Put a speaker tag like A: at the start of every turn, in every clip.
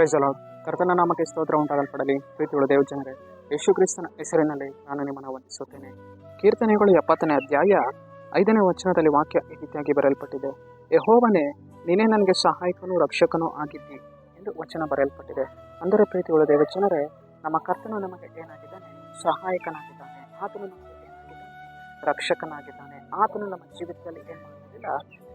A: Price ಕರ್ತನ ನಾಮಕ್ಕೆ ಸ್ತೋತ್ರ ಉಂಟಾಗಲ್ಪಡಲಿ. ಪ್ರೀತಿಯುಳ್ಳ ದೇವ ಜನರೇ, ಯೇಸು ಕ್ರಿಸ್ತನ ಹೆಸರಿನಲ್ಲಿ ನಾನು ನಿಮ್ಮನ್ನು ವಂದಿಸುತ್ತೇನೆ. ಕೀರ್ತನೆಗಳು ಎಪ್ಪತ್ತನೇ ಅಧ್ಯಾಯ ಐದನೇ ವಚನದಲ್ಲಿ ವಾಕ್ಯ ಈ ರೀತಿಯಾಗಿ ಬರೆಯಲ್ಪಟ್ಟಿದೆ. ಯಹೋವನೇ, ನೀನೇ ನನಗೆ ಸಹಾಯಕನೂ ರಕ್ಷಕನೂ ಆಗಿದ್ದಿ ಎಂದು ವಚನ ಬರೆಯಲ್ಪಟ್ಟಿದೆ. ಅಂದರೆ ಪ್ರೀತಿಯುಳ್ಳ ದೇವ ಜನರೇ, ನಮ್ಮ ಕರ್ತನ ನಮಗೆ ಏನಾಗಿದ್ದಾನೆ? ಸಹಾಯಕನಾಗಿದ್ದಾನೆ. ಆತನು ನಮಗೆ ರಕ್ಷಕನಾಗಿದ್ದಾನೆ. ಆತನು ನಮ್ಮ ಜೀವಿತದಲ್ಲಿ ಏನು ಮಾಡುವುದಿಲ್ಲ?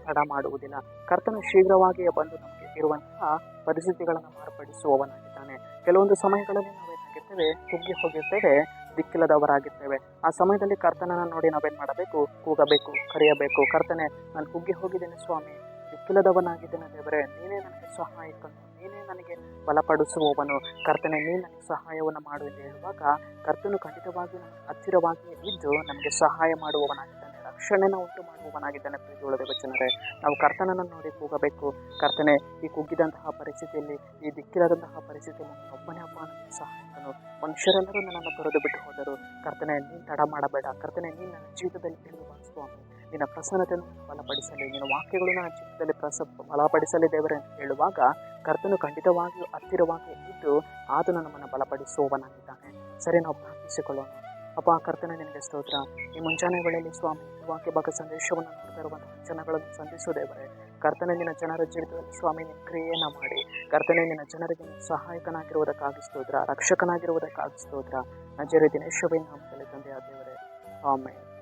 A: ತಡ ಮಾಡುವುದಿಲ್ಲ. ಕರ್ತನು ಶೀಘ್ರವಾಗಿಯೇ ಬಂದು ನಮಗೆ ಇರುವಂತಹ ಪರಿಸ್ಥಿತಿಗಳನ್ನು ಮಾರ್ಪಡಿಸುವವನಾಗಿದ್ದಾನೆ. ಕೆಲವೊಂದು ಸಮಯಗಳಲ್ಲಿ ನಾವೇನಾಗಿರ್ತೇವೆ ಕುಗ್ಗಿ ಹೋಗಿರ್ತೇವೆ, ದಿಕ್ಕಿಲ್ಲದವರಾಗಿರ್ತೇವೆ. ಆ ಸಮಯದಲ್ಲಿ ಕರ್ತನನ್ನು ನೋಡಿ ನಾವೇನು ಮಾಡಬೇಕು? ಕೂಗಬೇಕು, ಕರೆಯಬೇಕು. ಕರ್ತನೆ, ನಾನು ಕುಗ್ಗಿ ಹೋಗಿದ್ದೇನೆ ಸ್ವಾಮಿ. ದಿಕ್ಕಿಲ್ಲದವನಾಗಿದ್ದೇನೆ ದೇವರೇ, ನೀನೇ ನನಗೆ ಸಹಾಯಕನು. ನೀನೇ ನನಗೆ ಬಲಪಡಿಸುವವನು. ಕರ್ತನೆ, ನೀನು ನನಗೆ ಸಹಾಯವನ್ನು ಮಾಡು ಎಂದು ಹೇಳುವಾಗ ಕರ್ತನು ಖಂಡಿತವಾಗಿ ಹತ್ತಿರವಾಗಿ ಇದ್ದು ನಮಗೆ ಸಹಾಯ ಮಾಡುವವನಾಗಿದ್ದಾನೆ. ರಕ್ಷಣೆನ ಉಂಟು ಮಾಡುವವನಾಗಿದ್ದಾನೆ ಪ್ರೀತಿಯುಳ್ಳ ದೇವಚನರೇ ನಾವು ಕರ್ತನನ್ನು ನೋಡಿ ಕೂಗಬೇಕು. ಕರ್ತನೆ, ಈ ಕುಗ್ಗಿದಂತಹ ಪರಿಸ್ಥಿತಿಯಲ್ಲಿ, ಈ ದಿಕ್ಕಿಲ್ಲದಂತಹ ಪರಿಸ್ಥಿತಿಯಲ್ಲಿ ಒಬ್ಬನೇ ಹಬ್ಬ ಸಹಾಯಕನು ಮನುಷ್ಯರೆಲ್ಲರೂ ನನ್ನನ್ನು ತೊರೆದು ಬಿಟ್ಟು ಹೋದರು. ಕರ್ತನೆ, ನೀನು ತಡ ಮಾಡಬೇಡ. ಕರ್ತನೆ, ನೀನು ನನ್ನ ಜೀವಿತದಲ್ಲಿ ತಿಳಿದು ಸ್ವಾಮಿ ನಿನ್ನ ಪ್ರಸನ್ನತೆಯನ್ನು ಬಲಪಡಿಸಲಿ. ನಿನ್ನ ವಾಕ್ಯಗಳು ನನ್ನ ಜೀವಿತದಲ್ಲಿ ಪ್ರಸ, ಬಲಪಡಿಸಲಿ ದೇವರೇ ಹೇಳುವಾಗ, ಕರ್ತನು ಖಂಡಿತವಾಗಿಯೂ ಹತ್ತಿರವಾಗಿ ಇದ್ದು, ಆತನು ನಮ್ಮನ್ನು ಬಲಪಡಿಸುವವನಾಗಿದ್ದಾನೆ. ಸರಿ, ನಾವು ಪ್ರಾರ್ಥಿಸಿಕೊಳ್ಳೋಣ. ಅಪ್ಪ, ಕರ್ತನ, ನಿನಗೆ ಸ್ತೋತ್ರ. ಈ ಮುಂಜಾನೆ ವೇಳೆಯಲ್ಲಿ ಸ್ವಾಮಿ, ವಾಕ್ಯ, ಭಾಗ, ಸಂದೇಶವನ್ನು ನೋಡ್ತಾ ಇರುವಂತಹ ಜನಗಳನ್ನು ಸಂಧಿಸುವುದೇವರೇ ಕರ್ತನೆ, ನಿನ್ನ ಜನರ ಜೀವಿತದಲ್ಲಿ ಸ್ವಾಮಿ, ನಿನ್ನ ಕ್ರಿಯೆಯನ್ನು ಮಾಡಿ. ಕರ್ತನೆ, ನಿನ್ನ ಜನರಿಗೆ ಸಹಾಯಕನಾಗಿರುವುದಕ್ಕಾಗಿ ಸ್ತೋತ್ರ, ರಕ್ಷಕನಾಗಿರುವುದಕ್ಕಾಗಿ ಸ್ತೋತ್ರ. ನಜರಿ ದಿನೇಶವೇ ನಾಮದಲ್ಲಿ ದೇವರೇ. ಆಮೇಲೆ